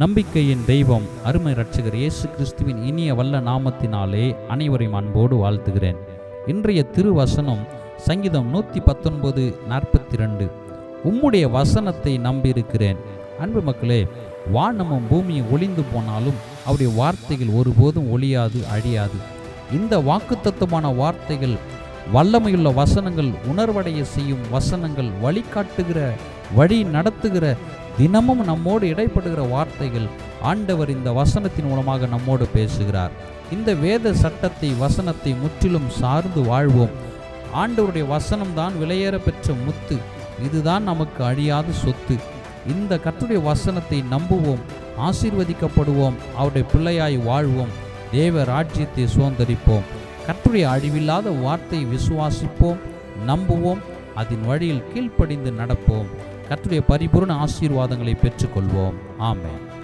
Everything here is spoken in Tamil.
நம்பிக்கையின் தெய்வம் அருமை ரட்சகர் இயேசு கிறிஸ்துவின் இனிய வல்ல நாமத்தினாலே அனைவரையும் அன்போடு வாழ்த்துகிறேன். இன்றைய திருவசனம் சங்கீதம் நூற்றி பத்தொன்பது நாற்பத்தி ரெண்டு உம்முடைய வசனத்தை நம்பியிருக்கிறேன். அன்பு மக்களே வானமும் பூமியும் ஒளிந்து போனாலும் அவருடைய வார்த்தைகள் ஒருபோதும் ஒளியாது அழியாது. இந்த வாக்குத்தத்துவமான வார்த்தைகள் வல்லமையுள்ள வசனங்கள் உணர்வடைய செய்யும் வசனங்கள் வழிகாட்டுகிற வழி நடத்துகிற தினமும் நம்மோடு இடைப்படுகிற வார்த்தைகள் ஆண்டவர் இந்த வசனத்தின் மூலமாக நம்மோடு பேசுகிறார். இந்த வேத சட்டத்தை வசனத்தை முற்றிலும் சார்ந்து வாழ்வோம். ஆண்டவருடைய வசனம்தான் விலையேற பெற்ற முத்து. இதுதான் நமக்கு அழியாத சொத்து. இந்த கத்துடைய வசனத்தை நம்புவோம் ஆசீர்வதிக்கப்படுவோம் அவருடைய பிள்ளையாய் வாழ்வோம் தேவ ராஜ்யத்தை சுதந்திரிப்போம். கற்றுடைய அழிவில்லாத வார்த்தையை விசுவாசிப்போம் நம்புவோம் அதன் வழியில் கீழ்ப்படிந்து நடப்போம். கர்த்துடைய பரிபூர்ண ஆசீர்வாதங்களை பெற்றுக்கொள்வோம். ஆமென்.